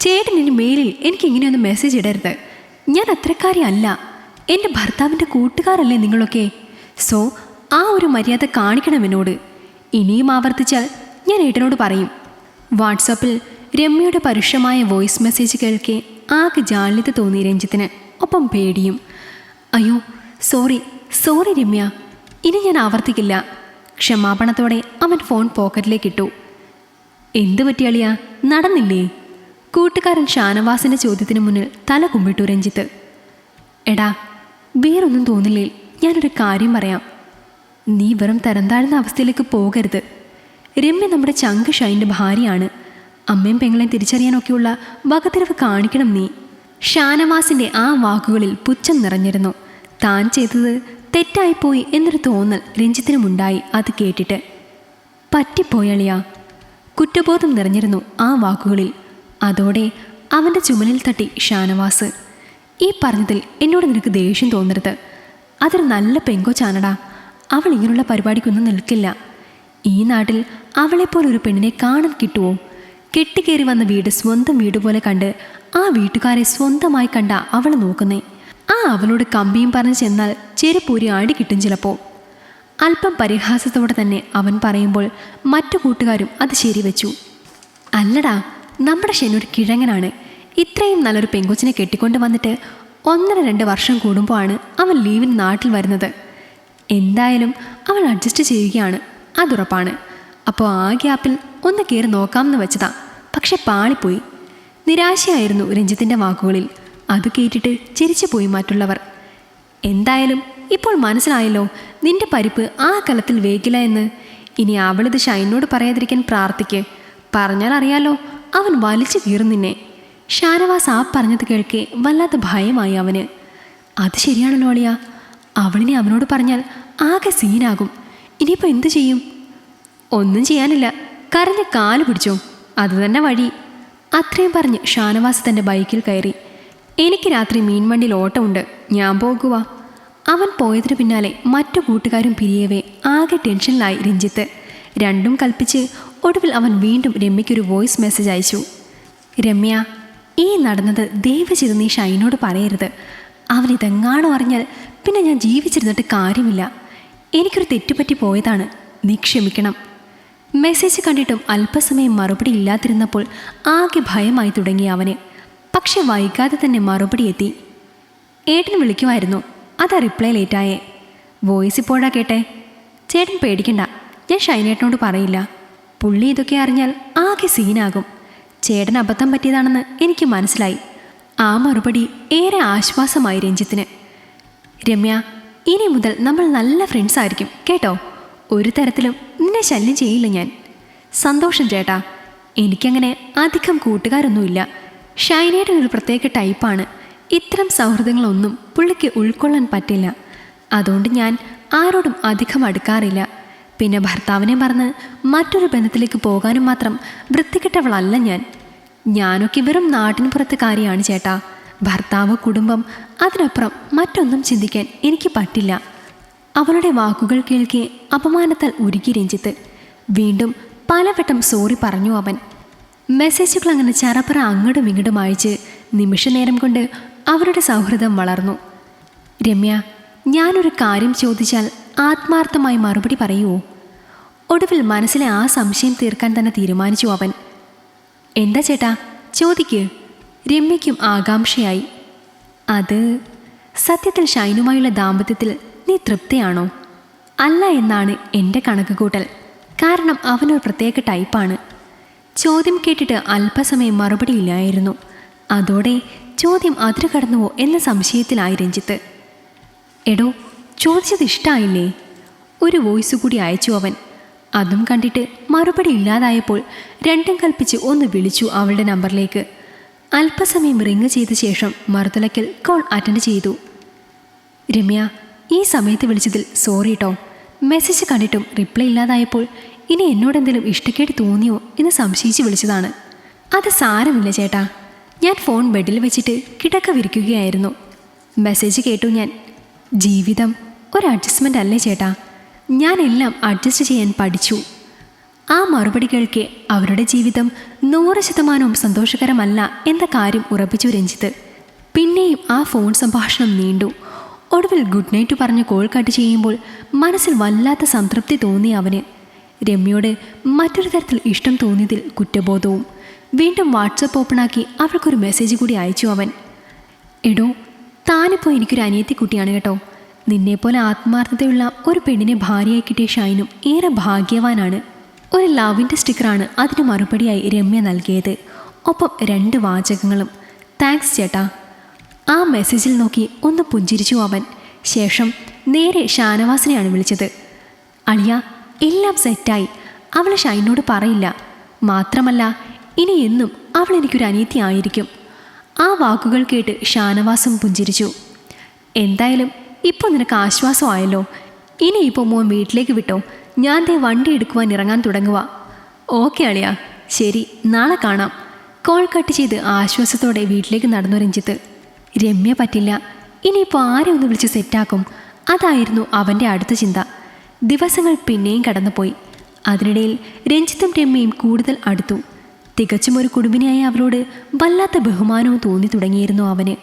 ചേട്ടൻ ഇനി മേലിൽ എനിക്ക് ഇങ്ങനെയൊന്ന് മെസ്സേജ് ഇടരുത്. ഞാൻ അത്രക്കാരി അല്ല. എന്റെ ഭർത്താവിന്റെ കൂട്ടുകാരല്ലേ നിങ്ങളൊക്കെ? സോ ആ ഒരു മര്യാദ കാണിക്കണം എന്നോട്. ഇനിയും ആവർത്തിച്ചാൽ ഞാൻ ഏട്ടനോട് പറയും. വാട്സാപ്പിൽ രമ്യയുടെ പരുഷമായ വോയിസ് മെസ്സേജ് കേൾക്കെ ആകെ ജാള്യത തോന്നി രഞ്ജിത്തിന്. ഒപ്പം പേടിയും. അയ്യോ സോറി സോറി രമ്യ. ഇനി ഞാൻ ആവർത്തിക്കില്ല. ക്ഷമാപണത്തോടെ അവൻ ഫോൺ പോക്കറ്റിലേക്ക് ഇട്ടു. എന്തു പറ്റിയാളിയാ നടന്നില്ലേ? കൂട്ടുകാരൻ ഷാനവാസിന്റെ ചോദ്യത്തിന് മുന്നിൽ തല കുമ്പിട്ടു രഞ്ജിത്ത്. എടാ വേറൊന്നും തോന്നില്ലേ ഞാനൊരു കാര്യം പറയാം. നീ വെറും തരം താഴ്ന്ന അവസ്ഥയിലേക്ക് പോകരുത്. രമ്യ നമ്മുടെ ചങ്ക് ഷൈന്റെ ഭാര്യയാണ്. അമ്മയും പെങ്ങളെയും തിരിച്ചറിയാനൊക്കെയുള്ള വകതിരവ് കാണിക്കണം നീ. ഷാനവാസിന്റെ ആ വാക്കുകളിൽ പുച്ഛം നിറഞ്ഞിരുന്നു. താൻ ചെയ്തത് തെറ്റായിപ്പോയി എന്നൊരു തോന്നൽ രഞ്ജിത്തിനുമുണ്ടായി അത് കേട്ടിട്ട്. പറ്റിപ്പോയളിയാ കുറ്റബോധം നിറഞ്ഞിരുന്നു ആ വാക്കുകളിൽ. അതോടെ അവന്റെ ചുമലിൽ തട്ടി ഷാനവാസ്. ഈ പറഞ്ഞതിൽ എന്നോട് നിനക്ക് ദേഷ്യം തോന്നരുത്. അതൊരു നല്ല പെങ്കൊച്ചാനടാ അവൾ ഇങ്ങനെയുള്ള പരിപാടിക്കൊന്നും നിൽക്കില്ല. ഈ നാട്ടിൽ അവളെപ്പോലൊരു പെണ്ണിനെ കാണാൻ കിട്ടുമോ കെട്ടിക്കേറി വന്ന വീട് സ്വന്തം വീട് പോലെ കണ്ട് ആ വീട്ടുകാരെ സ്വന്തമായി കണ്ട അവൾ നോക്കുന്നേ. ആ അവളോട് കമ്പിയും പറഞ്ഞ് ചെന്നാൽ ചെരുപ്പൂരി ആടി കിട്ടും ചിലപ്പോൾ അല്പം പരിഹാസത്തോടെ തന്നെ അവൻ പറയുമ്പോൾ മറ്റു കൂട്ടുകാരും അത് ശരിവെച്ചു. അല്ലടാ നമ്മുടെ ഷെനൊരു കിഴങ്ങനാണ്. ഇത്രയും നല്ലൊരു പെങ്കൊച്ചിനെ കെട്ടിക്കൊണ്ട് വന്നിട്ട് ഒന്നര രണ്ട് വർഷം കൂടുമ്പോൾ ആണ് അവൻ ലീവിന് നാട്ടിൽ വരുന്നത്. എന്തായാലും അവൾ അഡ്ജസ്റ്റ് ചെയ്യുകയാണ്. അതുറപ്പാണ്. അപ്പോൾ ആ ഗ്യാപ്പിൽ ഒന്ന് കയറി നോക്കാമെന്ന് വെച്ചതാ. പക്ഷെ പാളിപ്പോയി. നിരാശയായിരുന്നു രഞ്ജിത്തിന്റെ വാക്കുകളിൽ. അത് കേട്ടിട്ട് ചിരിച്ചു പോയി മറ്റുള്ളവർ. എന്തായാലും ഇപ്പോൾ മനസ്സിലായല്ലോ നിന്റെ പരിപ്പ് ആ കലത്തിൽ വേഗില്ല എന്ന്. ഇനി അവളിത് ഷൈനോട് പറയാതിരിക്കാൻ പ്രാർത്ഥിക്ക്. പറഞ്ഞാൽ അറിയാലോ അവൻ വലിച്ചു കീറും നിന്നെ. ഷാനവാസ് ആ പറഞ്ഞത് കേൾക്കെ വല്ലാത്ത ഭയമായി അവന്. അത് ശരിയാണല്ലോ അളിയ. അവളിനെ അവനോട് പറഞ്ഞാൽ ആകെ സീനാകും. ഇനിയിപ്പോൾ എന്തു ചെയ്യും? ഒന്നും ചെയ്യാനില്ല. കരഞ്ഞ് കാൽ പിടിച്ചോ. അത് തന്നെ വഴി. അത്രയും പറഞ്ഞ് ഷാനവാസ് തന്റെ ബൈക്കിൽ കയറി. എനിക്ക് രാത്രി മീൻവണ്ടിയിൽ ഓട്ടമുണ്ട്. ഞാൻ പോകുക അവൻ പോയതിനു പിന്നാലെ മറ്റു കൂട്ടുകാരും പിരിയവേ ആകെ ടെൻഷനിലായി രഞ്ജിത്ത്. രണ്ടും കൽപ്പിച്ച് ഒടുവിൽ അവൻ വീണ്ടും രമ്യയ്ക്കൊരു വോയിസ് മെസ്സേജ് അയച്ചു. രമ്യ ഈ നടന്നത് ദയവ് നീ ഷൈനോട് പറയരുത്. അവൻ ഇതെങ്ങാണോ അറിഞ്ഞാൽ പിന്നെ ഞാൻ ജീവിച്ചിരുന്നിട്ട് കാര്യമില്ല. എനിക്കൊരു തെറ്റുപറ്റി പോയതാണ്. നീ ക്ഷമിക്കണം. മെസ്സേജ് കണ്ടിട്ടും അല്പസമയം മറുപടി ഇല്ലാതിരുന്നപ്പോൾ ആകെ ഭയമായി തുടങ്ങി അവന്. പക്ഷെ വൈകാതെ തന്നെ മറുപടി എത്തി. ഏട്ടൻ വിളിക്കുമായിരുന്നു. അതാ റിപ്ലൈ ലേറ്റായേ വോയിസ് ഇപ്പോഴാ കേട്ടെ. ചേട്ടൻ പേടിക്കണ്ട. ഞാൻ ഷൈനേട്ടനോട് പറയില്ല. പുള്ളി ഇതൊക്കെ അറിഞ്ഞാൽ ആകെ സീനാകും. ചേട്ടൻ അബദ്ധം പറ്റിയതാണെന്ന് എനിക്ക് മനസ്സിലായി. ആ മറുപടി ഏറെ ആശ്വാസമായി രഞ്ജിത്തിന്. രമ്യ ഇനി മുതൽ നമ്മൾ നല്ല ഫ്രണ്ട്സ് ആയിരിക്കും കേട്ടോ? ഒരു തരത്തിലും നിന്നെ ശല്യം ചെയ്യില്ല ഞാൻ. സന്തോഷം ചേട്ടാ. എനിക്കങ്ങനെ അധികം കൂട്ടുകാരൊന്നുമില്ല. ഷൈനയുടെ ഒരു പ്രത്യേക ടൈപ്പാണ് ഇത്തരം സൗഹൃദങ്ങളൊന്നും പുള്ളിക്ക് ഉൾക്കൊള്ളാൻ പറ്റില്ല. അതുകൊണ്ട് ഞാൻ ആരോടും അധികം അടുക്കാറില്ല. പിന്നെ ഭർത്താവിനെ മറന്ന് മറ്റൊരു ബന്ധത്തിലേക്ക് പോകാനും മാത്രം വൃത്തികെട്ടവളല്ല ഞാൻ. ഞാനൊക്കെ വെറും നാട്ടിന് പുറത്ത് കാര്യമാണ് ചേട്ടാ. ഭർത്താവ് കുടുംബം അതിനപ്പുറം മറ്റൊന്നും ചിന്തിക്കാൻ എനിക്ക് പറ്റില്ല. അവളുടെ വാക്കുകൾ കേൾക്കെ അപമാനത്താൽ ഉരുകി രഞ്ജിത്ത്. വീണ്ടും പലവട്ടം സോറി പറഞ്ഞു അവൻ. മെസ്സേജുകൾ അങ്ങനെ ചറപ്പറ അങ്ങോട്ടും ഇങ്ങോട്ടും അയച്ച് നിമിഷനേരം കൊണ്ട് അവരുടെ സൗഹൃദം വളർന്നു. രമ്യ ഞാനൊരു കാര്യം ചോദിച്ചാൽ ആത്മാർത്ഥമായി മറുപടി പറയൂ. ഒടുവിൽ മനസ്സിലെ ആ സംശയം തീർക്കാൻ തന്നെ തീരുമാനിച്ചു അവൻ. എന്താ ചേട്ടാ? ചോദിക്ക്. രമ്യയ്ക്കും ആകാംക്ഷയായി. അത് സത്യത്തിൽ ഷൈനുമായുള്ള ദാമ്പത്യത്തിൽ നീ തൃപ്തിയാണോ? അല്ല എന്നാണ് എന്റെ കണക്കുകൂട്ടൽ. കാരണം അവനൊരു പ്രത്യേക ടൈപ്പാണ്. ചോദ്യം കേട്ടിട്ട് അല്പസമയം മറുപടിയില്ലായിരുന്നു അതോടെ ചോദ്യം അതിരു കടന്നുവോ എന്ന സംശയത്തിലായി രഞ്ജിത്ത്. എടോ ചോദിച്ചത് ഇഷ്ടായില്ലേ? ഒരു വോയിസ് കൂടി അയച്ചു അവൻ. അതും കണ്ടിട്ട് മറുപടി ഇല്ലാതായപ്പോൾ രണ്ടും കൽപ്പിച്ച് ഒന്ന് വിളിച്ചു അവളുടെ നമ്പറിലേക്ക്. അല്പസമയം റിങ് ചെയ്ത ശേഷം മറുതലക്കൽ കോൾ അറ്റൻഡ് ചെയ്തു. രമ്യ ഈ സമയത്ത് വിളിച്ചതിൽ സോറി കേട്ടോ മെസ്സേജ് കണ്ടിട്ടും റിപ്ലൈ ഇല്ലാതായപ്പോൾ ഇനി എന്നോടെന്തെങ്കിലും ഇഷ്ടക്കേട് തോന്നിയോ എന്ന് സംശയിച്ച് വിളിച്ചതാണ്. അത് സാരമില്ല ചേട്ടാ. ഞാൻ ഫോൺ ബെഡിൽ വെച്ചിട്ട് കിടക്ക വിരിക്കുകയായിരുന്നു. മെസ്സേജ് കേട്ടു ഞാൻ. ജീവിതം ഒരു അഡ്ജസ്റ്റ്മെന്റ് അല്ലേ ചേട്ടാ? ഞാൻ എല്ലാം അഡ്ജസ്റ്റ് ചെയ്യാൻ പഠിച്ചു. ആ മറുപടി കേൾക്കെ അവരുടെ ജീവിതം നൂറ് ശതമാനവും സന്തോഷകരമല്ല എന്ന കാര്യം ഉറപ്പിച്ചു രഞ്ജിത്ത്. പിന്നെയും ആ ഫോൺ സംഭാഷണം നീണ്ടു. ഒടുവിൽ ഗുഡ് നൈറ്റ് പറഞ്ഞ് കോൾ കട്ട് ചെയ്യുമ്പോൾ മനസ്സിൽ വല്ലാത്ത സംതൃപ്തി തോന്നി അവന്. രമ്യയോട് മറ്റൊരു തരത്തിൽ ഇഷ്ടം തോന്നിയതിൽ കുറ്റബോധവും. വീണ്ടും വാട്സപ്പ് ഓപ്പണാക്കി അവൾക്കൊരു മെസ്സേജ് കൂടി അയച്ചു അവൻ. എടോ താനിപ്പോൾ എനിക്കൊരു അനിയത്തി കുട്ടിയാണ് കേട്ടോ. നിന്നെപ്പോലെ ആത്മാർത്ഥതയുള്ള ഒരു പെണ്ണിനെ ഭാര്യയായി കിട്ടിയ ഷൈനും ഏറെ ഭാഗ്യവാനാണ്. ഒരു ലവിന്റെ സ്റ്റിക്കറാണ് അതിന് മറുപടിയായി രമ്യ നൽകിയത്. ഒപ്പം രണ്ട് വാചകങ്ങളും. താങ്ക്സ് ചേട്ടാ. ആ മെസ്സേജിൽ നോക്കി ഒന്ന് പുഞ്ചിരിച്ചു അവൻ. ശേഷം നേരെ ഷാനവാസിനെയാണ് വിളിച്ചത്. അളിയ എല്ലാം സെറ്റായി അവൾ ഷൈനോട് പറയില്ല. മാത്രമല്ല ഇനി എന്നും അവൾ എനിക്കൊരു അനീതി ആയിരിക്കും. ആ വാക്കുകൾ കേട്ട് ഷാനവാസും പുഞ്ചിരിച്ചു. എന്തായാലും ഇപ്പോൾ നിനക്ക് ആശ്വാസമായല്ലോ. ഇനി ഇപ്പോൾ മോൻ വീട്ടിലേക്ക് വിട്ടോ. ഞാൻ ദേ വണ്ടി എടുക്കുവാൻ ഇറങ്ങാൻ തുടങ്ങുക ഓക്കെ അളിയ. ശരി നാളെ കാണാം. കോൾ കട്ട് ചെയ്ത് ആശ്വാസത്തോടെ വീട്ടിലേക്ക് നടന്നു രഞ്ജിത്ത്. രമ്യ പറ്റില്ല. ഇനിയിപ്പോൾ ആരെ ഒന്ന് വിളിച്ച് സെറ്റാക്കും? അതായിരുന്നു അവന്റെ അടുത്ത ചിന്ത. ദിവസങ്ങൾ പിന്നെയും കടന്നുപോയി. അതിനിടയിൽ രഞ്ജിത്തും രമ്യയും കൂടുതൽ അടുത്തു. തികച്ചും ഒരു കുടുംബിനിയായ അവരോട് വല്ലാത്ത ബഹുമാനവും തോന്നി തുടങ്ങിയിരുന്നു അവന്.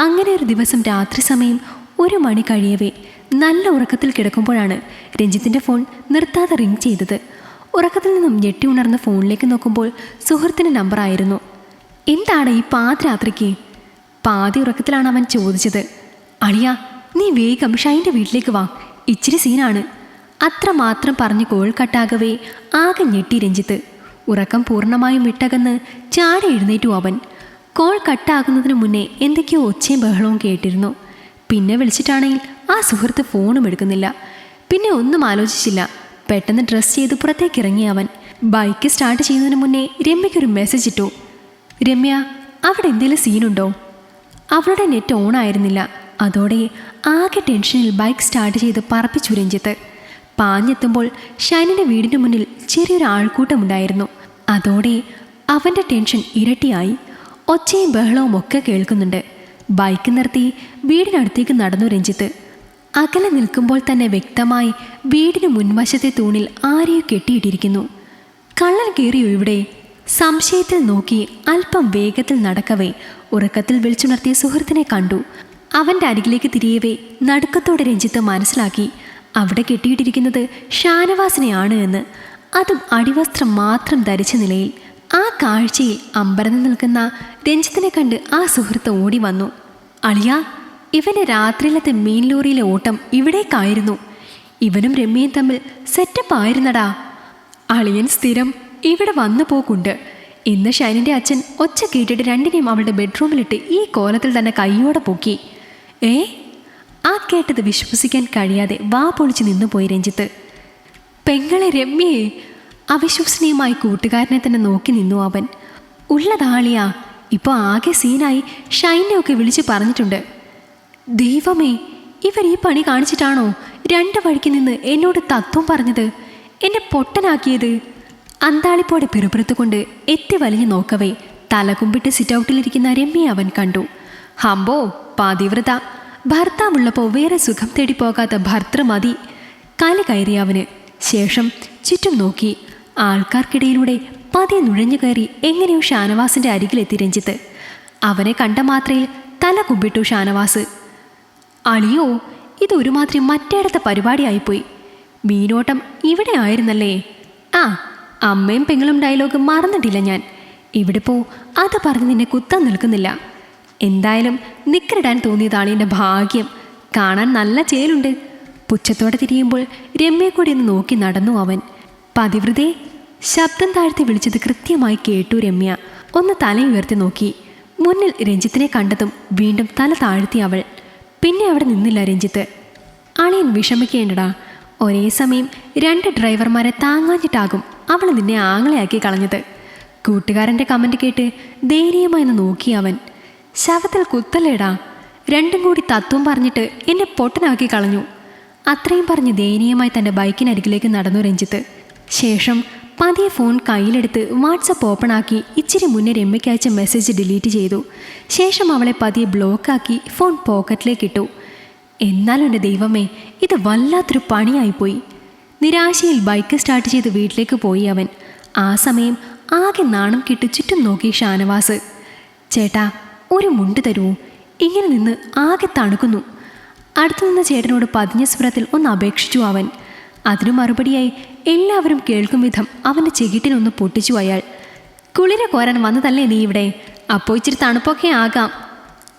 അങ്ങനെ ഒരു ദിവസം രാത്രി സമയം ഒരു മണി കഴിയവേ. നല്ല ഉറക്കത്തിൽ കിടക്കുമ്പോഴാണ് രഞ്ജിത്തിന്റെ ഫോൺ നിർത്താതെ റിങ് ചെയ്തത്. ഉറക്കത്തിൽ നിന്നും ഞെട്ടി ഉണർന്ന ഫോണിലേക്ക് നോക്കുമ്പോൾ സുഹൃത്തിന്റെ നമ്പറായിരുന്നു എന്താണ് ഈ പാതിരാത്രിക്ക്? പാതി ഉറക്കത്തിലാണ് അവൻ ചോദിച്ചത്. അളിയ നീ വേഗം ഷൈന്റെ വീട്ടിലേക്ക് വാ. ഇച്ചിരി സീനാണ്. അത്ര മാത്രം പറഞ്ഞ് കോൾ കട്ടാകവേ ആകെ ഞെട്ടി രഞ്ജിത്ത്. ഉറക്കം പൂർണമായും വിട്ടകന്ന് ചാടി എഴുന്നേറ്റു അവൻ. കോൾ കട്ടാകുന്നതിന് മുന്നേ എന്തൊക്കെയോ ഒച്ചയും ബഹളവും കേട്ടിരുന്നു. പിന്നെ വിളിച്ചിട്ടാണെങ്കിൽ ആ സുഹൃത്ത് ഫോണും എടുക്കുന്നില്ല. പിന്നെ ഒന്നും ആലോചിച്ചില്ല. പെട്ടെന്ന് ഡ്രസ്സ് ചെയ്ത് പുറത്തേക്ക് ഇറങ്ങി അവൻ. ബൈക്ക് സ്റ്റാർട്ട് ചെയ്യുന്നതിന് മുന്നേ രമ്യയ്ക്കൊരു മെസ്സേജ് ഇട്ടു. രമ്യ അവിടെ എന്തെങ്കിലും സീനുണ്ടോ അവളുടെ നെറ്റ് ഓൺ ആയിരുന്നില്ല. അതോടെ ആകെ ടെൻഷനിൽ ബൈക്ക് സ്റ്റാർട്ട് ചെയ്ത് പറപ്പിച്ചു രഞ്ജിത്ത്. പാഞ്ഞെത്തുമ്പോൾ ഷൈനിന്റെ വീടിന് മുന്നിൽ ചെറിയൊരു ആൾക്കൂട്ടമുണ്ടായിരുന്നു അതോടെ അവന്റെ ടെൻഷൻ ഇരട്ടിയായി. ഒച്ചയും ബഹളവും ഒക്കെ കേൾക്കുന്നുണ്ട്. ബൈക്ക് നിർത്തി വീടിനടുത്തേക്ക് നടന്നു രഞ്ജിത്ത്. അകലെ നിൽക്കുമ്പോൾ തന്നെ വ്യക്തമായി വീടിന് മുൻവശത്തെ തൂണിൽ ആരെയോ കെട്ടിയിട്ടിരിക്കുന്നു. കള്ളൻ കയറിയോ ഇവിടെ? സംശയത്തിൽ നോക്കി അല്പം വേഗത്തിൽ നടക്കവേ ഉറക്കത്തിൽ വിളിച്ചുണർത്തിയ സുഹൃത്തിനെ കണ്ടു. അവന്റെ അരികിലേക്ക് തിരിയവേ നടുക്കത്തോടെ രഞ്ജിത്ത് മനസ്സിലാക്കി അവിടെ കെട്ടിയിട്ടിരിക്കുന്നത് ഷാനവാസിനെയാണ് എന്ന്. അതും അടിവസ്ത്രം മാത്രം ധരിച്ച നിലയിൽ ആ കാഴ്ചയിൽ അമ്പരന്ന് നിൽക്കുന്ന രഞ്ജിത്തിനെ കണ്ട് ആ സുഹൃത്ത് ഓടി വന്നു. അളിയ ഇവന്റെ രാത്രിയിലത്തെ മീൻ ലോറിയിലെ ഓട്ടം ഇവിടേക്കായിരുന്നു. ഇവനും രമ്യയും തമ്മിൽ സെറ്റപ്പ് ആയിരുന്നടാ. അളിയൻ സ്ഥിരം ഇവിടെ വന്നു പോക്കുണ്ട്. ഇന്ന് ഷൈനിന്റെ അച്ഛൻ ഒച്ച കേട്ടിട്ട് രണ്ടിനെയും അവളുടെ ബെഡ്റൂമിലിട്ട് ഈ കോലത്തിൽ തന്നെ കൈയോടെ പൊക്കി. ഏ? ആ കേട്ടത് വിശ്വസിക്കാൻ കഴിയാതെ വാ പൊളിച്ച് നിന്നുപോയി രഞ്ജിത്ത്. പെങ്ങളെ രമ്യയെ അവിശ്വസനീയമായി കൂട്ടുകാരനെ തന്നെ നോക്കി നിന്നു അവൻ. ഉള്ളതാളിയാ ഇപ്പോൾ ആകെ സീനായി ഷൈനെയൊക്കെ വിളിച്ച് പറഞ്ഞിട്ടുണ്ട്. ദൈവമേ ഇവർ ഈ പണി കാണിച്ചിട്ടാണോ രണ്ട് വഴിക്ക് നിന്ന് എന്നോട് തത്വം പറഞ്ഞത്? എന്നെ പൊട്ടനാക്കിയത്? അന്താളിപ്പോടെ പിറുപിറുത്തുകൊണ്ട് എത്തി വലിഞ്ഞു നോക്കവേ തലകുമ്പിട്ട് സിറ്റൗട്ടിലിരിക്കുന്ന രമ്യ അവൻ കണ്ടു. ഹംബോ പാതിവ്രത ഭർത്താവുള്ളപ്പോൾ വേറെ സുഖം തേടി പോകാത്ത ഭർത്തൃ മതി കല കയറി അവന് ശേഷം ചുറ്റും നോക്കി ആൾക്കാർക്കിടയിലൂടെ പതിയെ നുഴഞ്ഞു കയറി എങ്ങനെയോ ഷാനവാസിന്റെ അരികിലെത്തി രഞ്ജിത്ത്. അവനെ കണ്ട മാത്രയിൽ തല കുമ്പിട്ടു ഷാനവാസ്. അളിയോ ഇതൊരുമാതിരി മറ്റേടത്തെ പരിപാടിയായിപ്പോയി. മീനോട്ടം ഇവിടെ ആയിരുന്നല്ലേ? ആ അമ്മയും പെങ്ങളും ഡയലോഗ് മറന്നിട്ടില്ല ഞാൻ. ഇവിടെ പോ അത് പറഞ്ഞ് നിന്നെ കുത്താൻ നിൽക്കുന്നില്ല. എന്തായാലും നിക്കറിടാൻ തോന്നിയതാണ് എന്റെ ഭാഗ്യം. കാണാൻ നല്ല ചേലുണ്ട്. പുച്ഛത്തോടെ തിരിയുമ്പോൾ രമ്യയെ കൂടി ഒന്ന് നോക്കി നടന്നു അവൻ. പതിവൃതേ ശബ്ദം താഴ്ത്തി വിളിച്ചത് കൃത്യമായി കേട്ടു രമ്യ. ഒന്ന് തലയുയർത്തി നോക്കി. മുന്നിൽ രഞ്ജിത്തിനെ കണ്ടതും വീണ്ടും തല താഴ്ത്തി അവൾ. പിന്നെ അവിടെ നിന്നില്ല രഞ്ജിത്ത്. അളിയൻ വിഷമിക്കേണ്ടടാ. ഒരേ സമയം രണ്ട് ഡ്രൈവർമാരെ താങ്ങാഞ്ഞിട്ടാകും അവൾ നിന്നെ ആങ്ങളയാക്കി കളഞ്ഞത്. കൂട്ടുകാരന്റെ കമന്റ് കേട്ട് ദയനീയമായി നോക്കി അവൻ. ശവത്തിൽ കുത്തലേടാ രണ്ടും കൂടി തത്വം പറഞ്ഞിട്ട് എന്നെ പൊട്ടനാക്കി കളഞ്ഞു. അത്രയും പറഞ്ഞ് ദയനീയമായി തന്റെ ബൈക്കിനരികിലേക്ക് നടന്നു രഞ്ജിത്ത്. ശേഷം പതിയെ ഫോൺ കയ്യിലെടുത്ത് വാട്സപ്പ് ഓപ്പൺ ആക്കി ഇച്ചിരി മുന്നേ രമ്യയ്ക്ക് മെസ്സേജ് ഡിലീറ്റ് ചെയ്തു. ശേഷം അവളെ പതിയെ ബ്ലോക്കാക്കി ഫോൺ പോക്കറ്റിലേക്ക് ഇട്ടു എന്നാലും എന്റെ ദൈവമേ ഇത് വല്ലാത്തൊരു പണിയായിപ്പോയി. നിരാശയിൽ ബൈക്ക് സ്റ്റാർട്ട് ചെയ്ത് വീട്ടിലേക്ക് പോയി അവൻ. ആ സമയം ആകെ നാണം കിട്ടി ചുറ്റും നോക്കി ഷാനവാസ്. ചേട്ടാ ഒരു മുണ്ട് തരുമോ ഇങ്ങനെ നിന്ന് ആകെ തണുക്കുന്നു. അടുത്തു നിന്ന ചേട്ടനോട് പതിഞ്ഞ സ്വരത്തിൽ ഒന്ന് അപേക്ഷിച്ചു അവൻ. അതിനു മറുപടിയായി എല്ലാവരും കേൾക്കും വിധം അവന്റെ ചെകിട്ടിനൊന്ന് പൊട്ടിച്ചു അയാൾ കുളിര കോരാൻ വന്നതല്ലേ നീ ഇവിടെ? അപ്പോൾ ഇച്ചിരി തണുപ്പൊക്കെ ആകാം.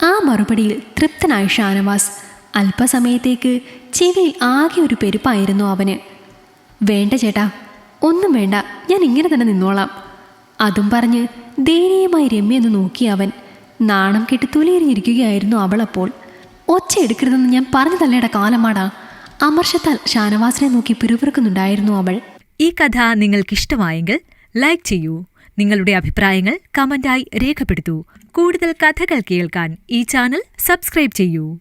ആ മറുപടിയിൽ തൃപ്തനായ ഷാനവാസ് അല്പസമയത്തേക്ക് ചെവിയിൽ ആകെ ഒരു പെരുപ്പായിരുന്നു അവന്. വേണ്ട ചേട്ടാ ഒന്നും വേണ്ട ഞാൻ ഇങ്ങനെ തന്നെ നിന്നോളാം. അതും പറഞ്ഞ് ദയനീയമായി രമ്യ എന്ന് നോക്കി അവൻ നാണം കെട്ടി തുലിയെറിഞ്ഞിരിക്കുകയായിരുന്നു അവളപ്പോൾ ഒച്ച എടുക്കരുതെന്ന് ഞാൻ പറഞ്ഞു തല്ലേട കാലമാടാ. അമർഷത്താൽ ഷാനവാസിനെ നോക്കി പിറുപിറുക്കുന്നുണ്ടായിരുന്നു അവൾ. ഈ കഥ നിങ്ങൾക്കിഷ്ടമായെങ്കിൽ ലൈക്ക് ചെയ്യൂ. നിങ്ങളുടെ അഭിപ്രായങ്ങൾ കമന്റായി രേഖപ്പെടുത്തൂ. കൂടുതൽ കഥകൾ കേൾക്കാൻ ഈ ചാനൽ സബ്സ്ക്രൈബ് ചെയ്യൂ.